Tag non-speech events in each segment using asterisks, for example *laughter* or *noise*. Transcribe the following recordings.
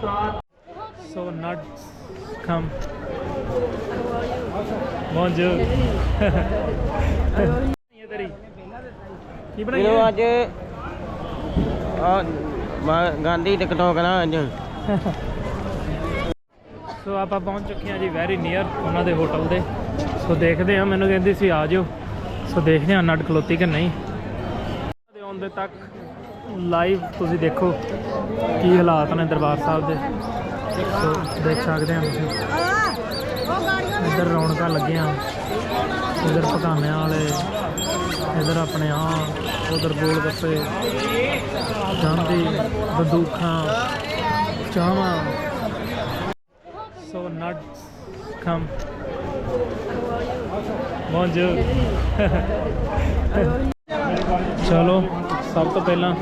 So nuts come. Bonjour. ਇਹ ਤੇਰੀ ਕੀ ਬਣਾਈ ਇਹਨੂੰ ਹੈ? ਅੱਜ ਆ ਮੈਂ ਗਾਂਧੀ ਟਿਕਟੋਕ ਨਾ ਅੱਜ ਸੋ ਆਪਾਂ ਪਹੁੰਚ ਚੁੱਕੇ ਹਾਂ ਜੀ ਵੈਰੀ ਨੀਅਰ ਉਹਨਾਂ ਦੇ ਹੋਟਲ ਦੇ ਸੋ ਦੇਖਦੇ ਹਾਂ ਮੈਨੂੰ ਕਹਿੰਦੀ ਸੀ ਆ ਜਾਓ ਸੋ ਦੇਖਦੇ ਹਾਂ ਨਟ ਖਲੋਤੀ ਕਿ ਨਹੀਂ ਦੇ ਆਉਣ ਦੇ ਤੱਕ ਲਾਈਵ ਤੁਸੀਂ ਦੇਖੋ ਕੀ ਹਾਲਾਤ ਨੇ ਦਰਬਾਰ ਸਾਹਿਬ ਦੇ। ਸੋ ਦੇਖ ਸਕਦੇ ਹੋ ਤੁਸੀਂ। ਇੱਧਰ ਰੌਣਕਾਂ ਲੱਗੀਆਂ। ਇੱਧਰ ਪਕਾਨਿਆਂ ਵਾਲੇ, ਇੱਧਰ ਆਪਣੇ ਆ ਉਧਰ ਗੋਲ ਗੱਪੇ ਜਾਂਦੀ ਬੰਦੂਕਾਂ ਚਾਹਾਂ So nuts come. Bonjour. *laughs* ਚਲੋ। ਸਭ ਤੋਂ ਪਹਿਲਾਂ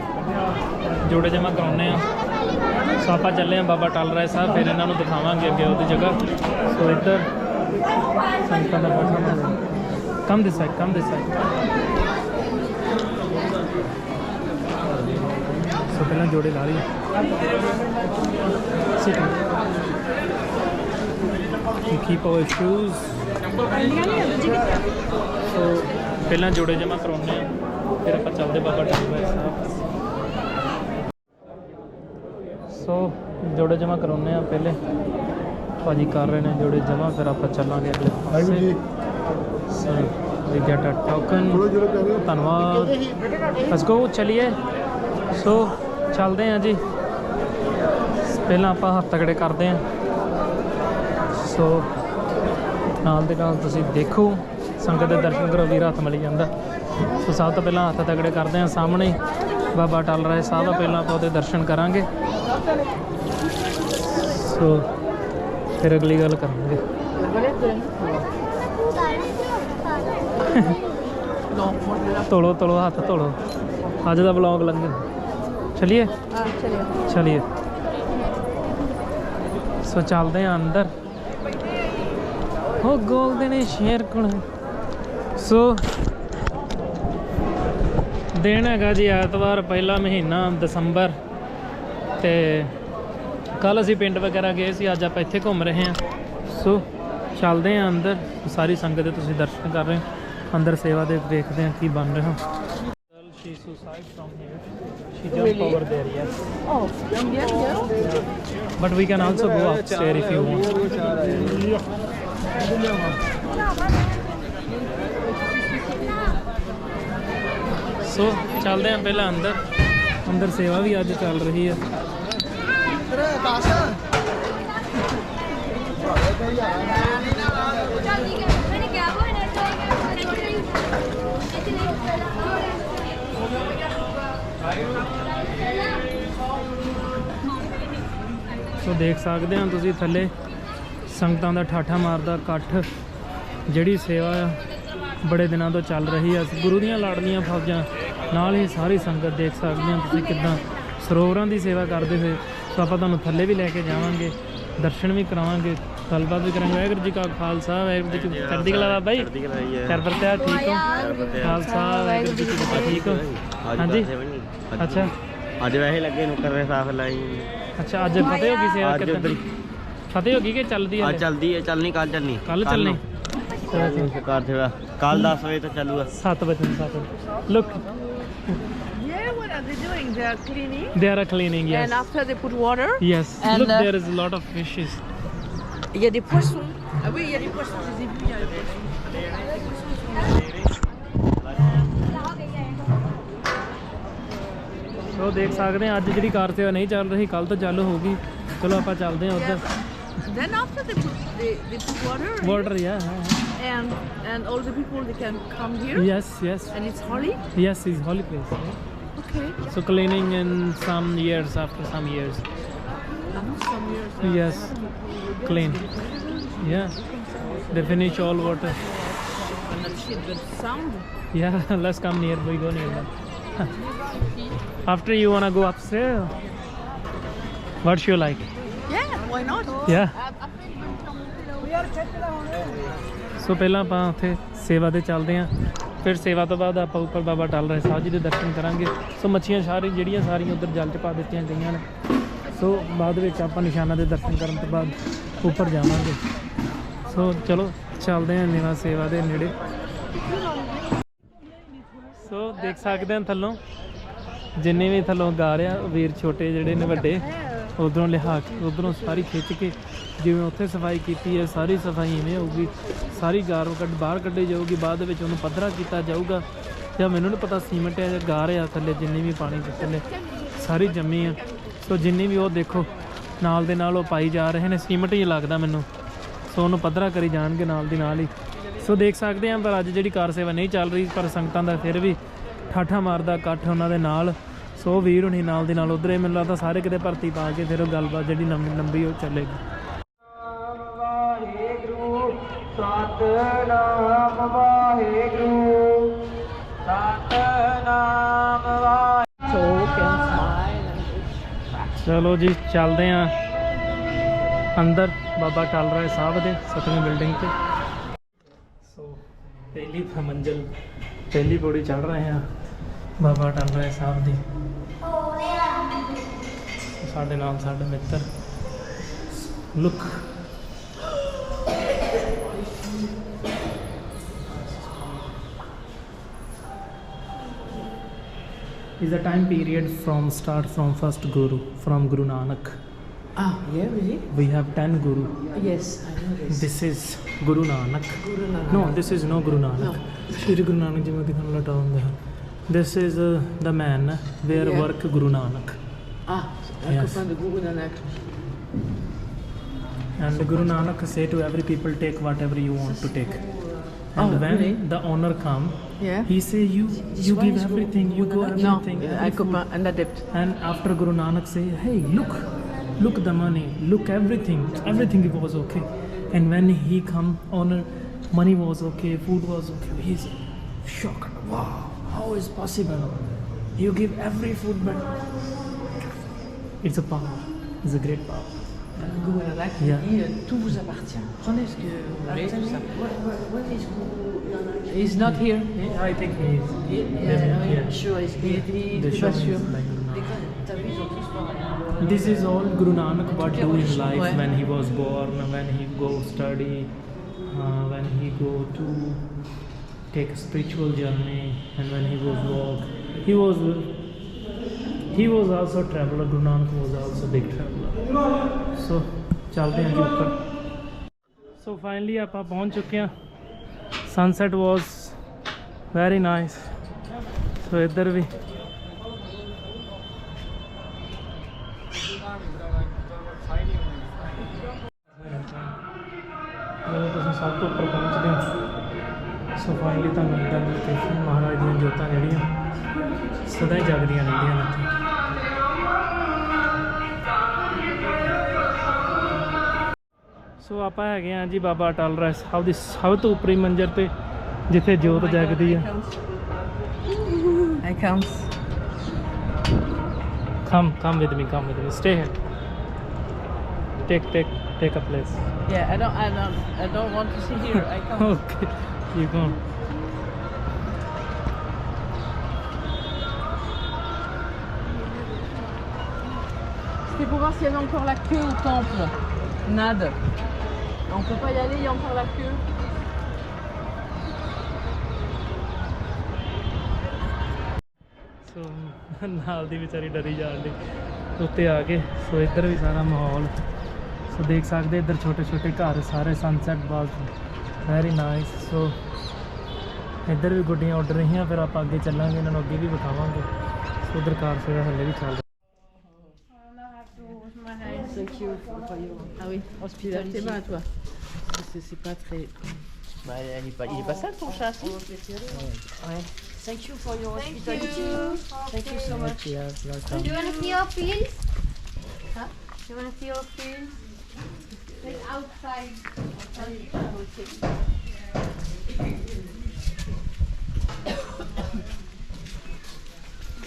ਜੋੜੇ ਜਮਾ ਕਰਾਉਨੇ ਆ ਸੋ ਆਪਾਂ ਚੱਲੇ ਆ ਬਾਬਾ ਟਲ ਰਾਏ ਸਾਹਿਬ ਫਿਰ ਇਹਨਾਂ ਨੂੰ ਦਿਖਾਵਾਂਗੇ ਅੱਗੇ ਉਹਦੀ ਜਗ੍ਹਾ। ਸੋ ਇੱਧਰ ਸੰਤਾਂ ਦਾ ਬੈਠਾ ਕਮ this side come this side ਸੋ ਪਹਿਲਾਂ ਜੋੜੇ ਲਾ ਲਈ ਸਿੱਟ to keep our shoes ਸੋ ਪਹਿਲਾਂ ਜੋੜੇ ਜਮਾ ਕਰਾਉਣੇ ਆ ਫਿਰ ਆਪਾਂ ਚੱਲਦੇ ਬਾਬਾ ਟਾਈਮ ਸਾਹਿਬ। ਸੋ ਜੋੜੇ ਜਮਾ ਕਰਾਉਣੇ ਆ ਪਹਿਲੇ। ਭਾਜੀ ਕਰ ਰਹੇ ਨੇ ਜੋੜੇ ਜਮਾ ਫਿਰ ਆਪਾਂ ਚੱਲਾਂਗੇ ਅਗਲੇ ਪਾਸੇ। So we get a token. ਧੰਨਵਾਦ। ਲੈਟਸ ਗੋ ਚਲਿਏ। ਸੋ ਚੱਲਦੇ ਆ ਜੀ। ਪਹਿਲਾਂ ਆਪਾਂ ਹੱਥ ਤਗੜੇ ਕਰਦੇ ਆ ਸੋ ਨਾਲ ਦੇ ਨਾਲ ਤੁਸੀਂ ਦੇਖੋ ਸੰਗਤ ਦੇ ਦਰਸ਼ਨ ਕਰੋ ਵੀਰ ਹੱਥ ਮਲੀ ਜਾਂਦਾ। ਸੋ ਸਭ ਤੋਂ ਪਹਿਲਾਂ ਹੱਥ ਤਗੜੇ ਕਰਦੇ ਹਾਂ ਸਾਹਮਣੇ ਬਾਬਾ ਟਲ ਰਾਏ ਸਾਹਿਬ ਆ ਪਹਿਲਾਂ ਆਪਾਂ ਉਹਦੇ ਦਰਸ਼ਨ ਕਰਾਂਗੇ। ਸੋ ਫਿਰ ਅਗਲੀ ਗੱਲ ਕਰਾਂਗੇ। ਤੋੜੋ ਤੋੜੋ ਹੱਥ ਤੋੜੋ ਅੱਜ ਦਾ ਵਲੌਗ ਲੰਘ। ਚਲਿਏ? ਚਲਿਏ। ਸੋ ਚੱਲਦੇ ਆ ਅੰਦਰ। ਉਹ ਗੋਲਡਨ ਸ਼ੇਰ ਕੋਲ। ਸੋ ਦਿਨ ਹੈਗਾ ਜੀ ਐਤਵਾਰ ਪਹਿਲਾ ਮਹੀਨਾ ਦਸੰਬਰ ਤੇ ਕੱਲ ਅਸੀਂ ਪਿੰਡ ਵਗੈਰਾ ਗਏ ਸੀ ਅੱਜ ਆਪਾਂ ਇੱਥੇ ਘੁੰਮ ਰਹੇ ਹਾਂ ਸੋ ਚੱਲਦੇ ਹਾਂ ਅੰਦਰ ਸਾਰੀ ਸੰਗਤ ਦੇ ਤੁਸੀਂ ਦਰਸ਼ਨ ਕਰ ਰਹੇ ਹੋ ਅੰਦਰ ਸੇਵਾ ਦੇ ਦੇਖਦੇ ਹਾਂ ਕੀ ਬਣ ਰਿਹਾ she suicide from here. She jumped really? over there, yes. Oh, yeah, yeah. But we can also go upstairs if you want. ਸੋ ਚੱਲਦੇ ਆਂ ਪਹਿਲਾਂ ਅੰਦਰ। ਅੰਦਰ ਸੇਵਾ ਵੀ ਅੱਜ ਚੱਲ ਰਹੀ ਆ। ਸੋ ਦੇਖ ਸਕਦੇ ਹੋ ਤੁਸੀਂ ਥੱਲੇ, ਸੰਗਤਾਂ ਦਾ ਠਾਠਾ ਮਾਰਦਾ ਇਕੱਠ, ਜਿਹੜੀ ਸੇਵਾ ਆ ਬੜੇ ਦਿਨਾਂ ਤੋਂ ਚੱਲ ਰਹੀ ਆ। ਗੁਰੂ ਦੀਆਂ ਲਾੜਲੀਆਂ ਫੌਜਾਂ ਨਾਲ ਹੀ ਸਾਰੀ ਸੰਗਤ ਦੇਖ ਸਕਦੇ ਹੋ ਤੁਸੀਂ ਕਿਦਾਂ ਸਰੋਵਰਾਂ ਦੀ ਸੇਵਾ ਕਰਦੇ ਹੋਏ। ਸੋ ਆਪਾਂ ਤੁਹਾਨੂੰ ਥੱਲੇ ਵੀ ਲੈ ਕੇ ਜਾਵਾਂਗੇ ਦਰਸ਼ਨ ਵੀ ਕਰਾਵਾਂਗੇ ਗੱਲਬਾਤ ਵੀ ਕਰਾਂਗੇ। ਵਾਹਿਗੁਰੂ ਜੀ ਕਾ ਖਾਲਸਾ ਵਾਹਿਗੁਰੂ ਜੀ ਕੀ ਚੜ੍ਹਦੀ ਕਲਾ ਬਾਬਾ ਜੀ? ਕਰ ਵਰਤਿਆ ਠੀਕ ਹੋ? ਖਾਲਸਾ ਵਾਹਿਗੁਰੂ ਜੀ ਕੀ ਫਤਿਹ ਠੀਕ ਹੋ? ਹਾਂਜੀ? ਅੱਛਾ। ਅੱਜ ਵੈਸੇ ਲੱਗੇ ਨੂੰ ਕਰ ਰਹੇ ਸਾਫ਼ ਲਾਈ। ਅੱਛਾ ਅੱਜ ਫਤਿਹ ਹੋ ਗਈ ਸੇਵਾ ਹੀ। ਫਤਿਹ ਹੋ ਗਈ ਕਿ ਚੱਲਦੀ ਹੈ ਅੱਜ ਚੱਲਦੀ ਹੈ ਚੱਲਣੀ ਕੱਲ ਚੱਲਣੀ। ਕੱਲ ਚੱਲਣੀ? ਸਰਕਾਰ ਸੇਵਾ ਕੱਲ 10 ਵਜੇ ਤੋਂ ਚੱਲੂਗਾ। 7 ਵਜੇ 7 look. Yeah, what are they doing? They are cleaning. they are cleaning yes And after they put water. yes And, look uh, there is a lot of fishes Il y a des poissons. Ah oui, il y a des poissons. Je les ai vus, il y a des poissons. So ਦੇਖ ਸਕਦੇ ਆ ਅੱਜ ਜਿਹੜੀ ਕਾਰ ਸੇਵਾ ਨਹੀਂ ਚੱਲ ਰਹੀ ਕੱਲ ਤੋਂ ਚਾਲੂ ਹੋਊਗੀ ਚਲੋ ਆਪਾਂ ਚੱਲਦੇ ਆ ਉੱਧਰ they, they put water. in, water ਯਾ And and all the people they can come here. yes yes And it's holy. yes it's holy place Okay. so cleaning in some years after some years some years. uh, yes clean yeah they finish all water And that shit, sound. Yeah, *laughs* let's come near. We go near. *laughs* After you wanna go upstairs? What you like? Yeah, why not? Yeah. So ਪਹਿਲਾਂ ਆਪਾਂ ਉੱਥੇ ਸੇਵਾ ਦੇ ਚੱਲਦੇ ਆਂ ਫਿਰ ਸੇਵਾ ਤੋਂ ਬਾਅਦ ਆਪਾਂ ਉੱਪਰ ਬਾਬਾ ਟਲ ਰਹੇ ਸਾਹਿਬ ਜੀ ਦੇ ਦਰਸ਼ਨ ਕਰਾਂਗੇ। ਸੋ ਮੱਛੀਆਂ ਸਾਰੀ ਜਿਹੜੀਆਂ ਸਾਰੀਆਂ ਉੱਧਰ ਜਲ ਚ ਪਾ ਦਿੱਤੀਆਂ ਗਈਆਂ ਨੇ। ਸੋ ਬਾਅਦ ਵਿੱਚ ਆਪਾਂ ਨਿਸ਼ਾਨਾ ਦੇ ਦਰਸ਼ਨ ਕਰਨ ਤੋਂ ਬਾਅਦ ਉੱਪਰ ਜਾਵਾਂਗੇ। ਸੋ ਚਲੋ, ਚੱਲਦੇ ਹਾਂ ਨਿਵਾ ਸੇਵਾ ਦੇ ਨੇੜੇ। ਸੋ ਦੇਖ ਸਕਦੇ ਹਾਂ ਥੱਲੋਂ, ਜਿੰਨੇ ਵੀ ਥੱਲੋਂ ਗਾ ਰਿਹਾ ਵੀਰ ਛੋਟੇ ਜਿਹੜੇ ਨੇ ਵੱਡੇ, ਉਧਰੋਂ ਲਿਹਾ ਕੇ, ਉਧਰੋਂ ਸਾਰੀ ਖਿੱਚ ਕੇ ਜਿਵੇਂ ਉੱਥੇ ਸਫ਼ਾਈ ਕੀਤੀ ਹੈ, ਸਾਰੀ ਸਫ਼ਾਈ ਇਵੇਂ ਹੋਊਗੀ, ਸਾਰੀ ਗਾਰ ਕੱਢ ਬਾਹਰ ਕੱਢੀ ਜਾਊਗੀ, ਬਾਅਦ ਦੇ ਵਿੱਚ ਉਹਨੂੰ ਪੱਧਰਾ ਕੀਤਾ ਜਾਊਗਾ, ਜਾਂ ਮੈਨੂੰ ਨਹੀਂ ਪਤਾ ਸੀਮੈਂਟ ਹੈ ਜਾਂ ਗਾਰ ਆ ਥੱਲੇ, ਜਿੰਨੀ ਵੀ ਪਾਣੀ ਦੇ ਥੱਲੇ, ਸਾਰੀ ਜੰਮੀ ਆ। ਸੋ ਜਿੰਨੀ ਵੀ ਉਹ ਦੇਖੋ, ਨਾਲ ਦੇ ਨਾਲ ਉਹ ਪਾਈ ਜਾ ਰਹੇ ਨੇ, ਸੀਮੈਂਟ ਹੀ ਲੱਗਦਾ ਮੈਨੂੰ। ਸੋ ਉਹਨੂੰ ਪੱਧਰਾ ਕਰੀ ਜਾਣਗੇ ਨਾਲ ਦੀ ਨਾਲ ਹੀ। ਸੋ ਦੇਖ ਸਕਦੇ ਹਾਂ, ਪਰ ਅੱਜ ਜਿਹੜੀ ਕਾਰ ਸੇਵਾ ਨਹੀਂ ਚੱਲ ਰਹੀ, ਪਰ ਸੰਗਤਾਂ ਦਾ ਫਿਰ ਵੀ ਠਾਠਾ ਮਾਰਦਾ ਇਕੱਠ ਉਹਨਾਂ ਦੇ ਨਾਲ। ਸੋ ਵੀਰ ਹੁਣੀ ਨਾਲ ਦੀ ਨਾਲ, ਉਧਰੇ ਮੈਨੂੰ ਲੱਗਦਾ ਸਾਰੇ ਕਿਤੇ ਭਰਤੀ ਪਾ ਕੇ ਫਿਰ ਉਹ ਗੱਲਬਾਤ ਜਿਹੜੀ ਲੰਬੀ ਲੰਬੀ ਉਹ ਚੱਲੇਗੀ। ਸਤਨਾਮ ਵਾਹਿਗੁਰੂ ਸਤਨਾਮ ਵਾਹਿਗੁਰੂ ਚਲੋ ਜੀ, ਚੱਲਦੇ ਆਂ ਅੰਦਰ ਬਾਬਾ ਟਾਲ ਰਾਏ ਸਾਹਿਬ ਦੇ ਸਤਵੀਂ ਬਿਲਡਿੰਗ ਤੇ। ਸੋ, ਪਹਿਲੀ ਪ- ਮੰਜ਼ਿਲ, ਪਹਿਲੀ ਪੌੜੀ ਚੜ ਰਹੇ ਆਂ ਬਾਬਾ ਟਾਲ ਰਾਏ ਸਾਹਿਬ ਦੀ। ਸਾਡੇ ਨਾਲ ਸਾਡੇ ਮਿੱਤਰ, look is a time period from start from first guru from Guru Nanak. Ah, yeah, really? We have ten guru. Yes, I know this. This is Guru Nanak. Guru Nanak. No, this is no Guru Nanak. No. Shri Guru Nanak ji mein kitna lata hunde. This is uh, the man where yeah. work Guru Nanak. Ah, I yes. the Guru Nanak. And so Guru Nanak say to every people, take whatever you want to take and Oh, when really? the owner come Yeah. he say you you one give everything you go everything No, every un food. copain, un. And after Guru Nanak say, hey, look, look the money, look everything, everything was okay. And when he come, owner, money was okay, food was okay. He's shocked. Wow, how is possible? You give every food, but it's a power. It's a great power. Guru Nanak Yeah. dit euh, tout vous appartient. Prenez ce que vous voulez, tout ça. He's not here. I think he is. Yeah, Yeah. sure, he's he, he, il est show pas sûr. like Guru Nanak. This is all Guru Nanak what do in life Ouais. when he was born, when he go study, uh, when he go to take a spiritual journey, and when he was walk. He was he was also traveler. Guru Nanak was also big traveler. So ਚੱਲਦੇ ਹਾਂ ਜੀ ਉੱਪਰ so finally ਆਪਾਂ ਪਹੁੰਚ ਚੁੱਕੇ ਹਾਂ sunset was very nice so ਇੱਧਰ ਵੀ ਜਦੋਂ ਤੁਸੀਂ ਸਭ ਤੋਂ ਉੱਪਰ ਪਹੁੰਚਦੇ ਹੋ ਸੋ ਫਾਈਨਲੀ ਤੁਹਾਨੂੰ ਇੱਦਾਂ ਦੀ ਲੋਕੇਸ਼ਨ ਮਹਾਰਾਜ ਦੀਆਂ ਜੋਤਾਂ ਜਿਹੜੀਆਂ ਸਦਾ ਹੀ ਸੋ ਆਪਾਂ ਹੈਗੇ ਆ ਜੀ ਬਾਬਾ ਅਟਲ ਰਾਏ ਸਾਹਿਬ ਦੀ ਸਭ ਤੋਂ ਉੱਪਰੀ ਮੰਜ਼ਰ ਤੇ ਜਿੱਥੇ ਜੋਤ ਜਗਦੀ ਆ I comes. Come, come with me, come with me. Stay here. Take, take, take a place. Yeah, I don't, I don't, I don't want to sit here. I come. okay, you go. C'était pour voir s'il y avait encore la queue au temple. Nada. On peut pas y aller, il y a encore la queue. So *laughs* ਨਾਲ ਦੀ ਵਿਚਾਰੀ ਡਰੀ ਜਾਣ ਦੀ ਉੱਤੇ ਆ ਕੇ ਸੋ ਇੱਧਰ ਵੀ ਸਾਰਾ ਮਾਹੌਲ। ਸੋ ਦੇਖ ਸਕਦੇ ਇੱਧਰ ਛੋਟੇ ਛੋਟੇ ਘਰ ਸਾਰੇ ਸਨਸੈਟ ਬਾਗ ਵੈਰੀ ਨਾਈਸ ਸੋ ਇੱਧਰ ਵੀ ਗੁੱਡੀਆਂ ਉੱਡ ਰਹੀਆਂ ਫਿਰ ਆਪਾਂ ਅੱਗੇ ਚੱਲਾਂਗੇ ਇਹਨਾਂ ਨੂੰ ਅੱਗੇ ਵੀ ਵਿਖਾਵਾਂਗੇ। ਸੋ ਉਧਰ ਕਾਰ ਸੇਵਾ ਹੱਲੇ ਵੀ ਚੱਲ ਰਹੀ Thank you for your... Ah oui. Tes mains, toi. C'est pas très... Bah, il est pas, il est pas sale ton chat, si Ouais. Thank you for your hospitality. Thank you so much. Welcome. Do you want to see your fields? Huh? Do you want to see your fields? Like outside.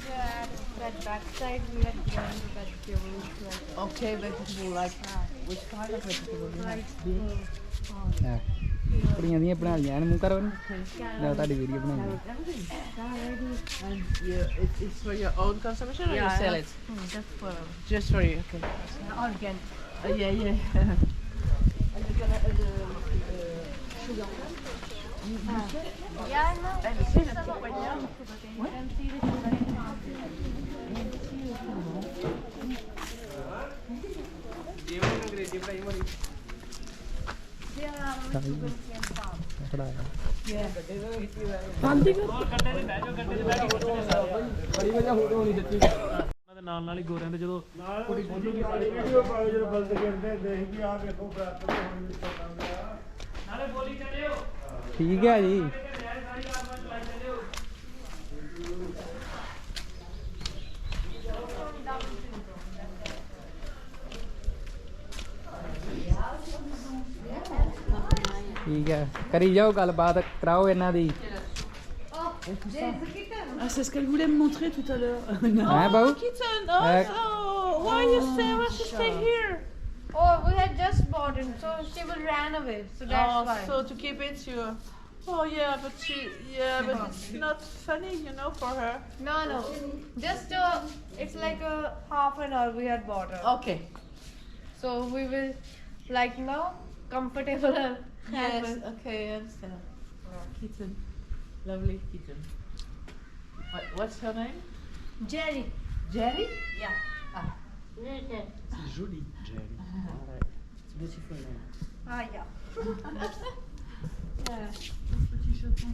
Yeah, that backside we had vegetables like Okay, vegetable like which kind of vegetable? Like yeah. அப்படிங்க நீ எப்படி ஆளுங்க எனக்கு முக்கார வரணும் நான் தாடி video பண்ணி it's for your own consumption or you sell it? hmm, just for just for you okay. Organic. Uh, yeah yeah. *laughs* ਉਹਨਾਂ ਦੇ ਨਾਲ ਨਾਲ ਹੀ ਗੋਰਿਆਂ ਦੇ ਜਦੋਂ ਵੀਡੀਓ ਪਾਓ ਜਦੋਂ ਬਲਦ ਕਰਦੇ ਦੇਖ ਵੀ ਆ ਵੇਖੋ ਬਰਾਬਰ ਹੁਣ ਵੀ ਚੱਲਾਂਗਾ ਠੀਕ ਹੈ ਜੀ। Cari jou, allebei de vrouw en Nadie. Ah, c'est ce qu'elle voulait me montrer tout à l'heure. *laughs* oh, kitten! Oh, so why you stay? Why she stay here? Oh, we had just bought it, so she will ran away. So that's oh, why. So to keep it, you. Oh yeah, but she. Yeah, but it's not funny, you know, for her. No, no. Just uh, it's like a half an hour we had bought her. Okay. So we will, like now, comfortable her. Yes. Okay, I understand. Kitten, lovely kitten. What, what's her name? Jerry. Jerry. Yeah. jerry Alright. It's a beautiful name. Ah, yeah. *laughs* *laughs* Petit chaton,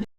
*laughs*